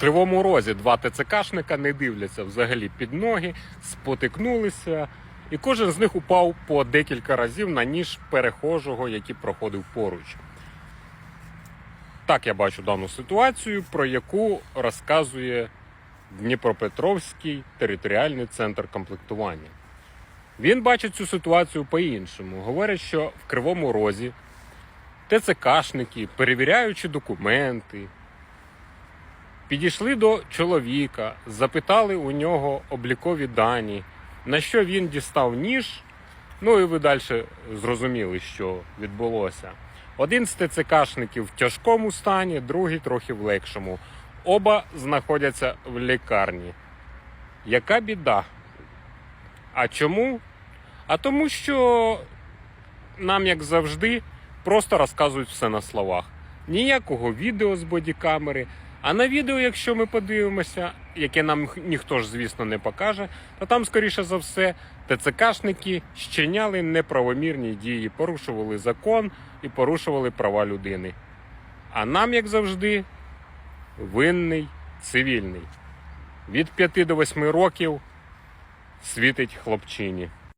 Кривому Розі два ТЦКшника не дивляться взагалі під ноги, спотикнулися, і кожен з них упав по декілька разів на ніж перехожого, який проходив поруч. Так я бачу дану ситуацію, про яку розказує Дніпропетровський територіальний центр комплектування. Він бачить цю ситуацію по-іншому. Говорять, що в Кривому Розі ТЦКшники, перевіряючи документи, підійшли до чоловіка, запитали у нього облікові дані, на що він дістав ніж. Ну і ви далі зрозуміли, що відбулося. Один з ТЦКшників в тяжкому стані, другий трохи в легшому. Оба знаходяться в лікарні. Яка біда? А чому? А тому, що нам, як завжди, просто розказують все на словах. Ніякого відео з бодікамери. А на відео, якщо ми подивимося, яке нам ніхто ж, звісно, не покаже, то там, скоріше за все, ТЦКшники щиняли неправомірні дії, порушували закон і порушували права людини. А нам, як завжди, винний цивільний. Від 5 до 8 років світить хлопчині.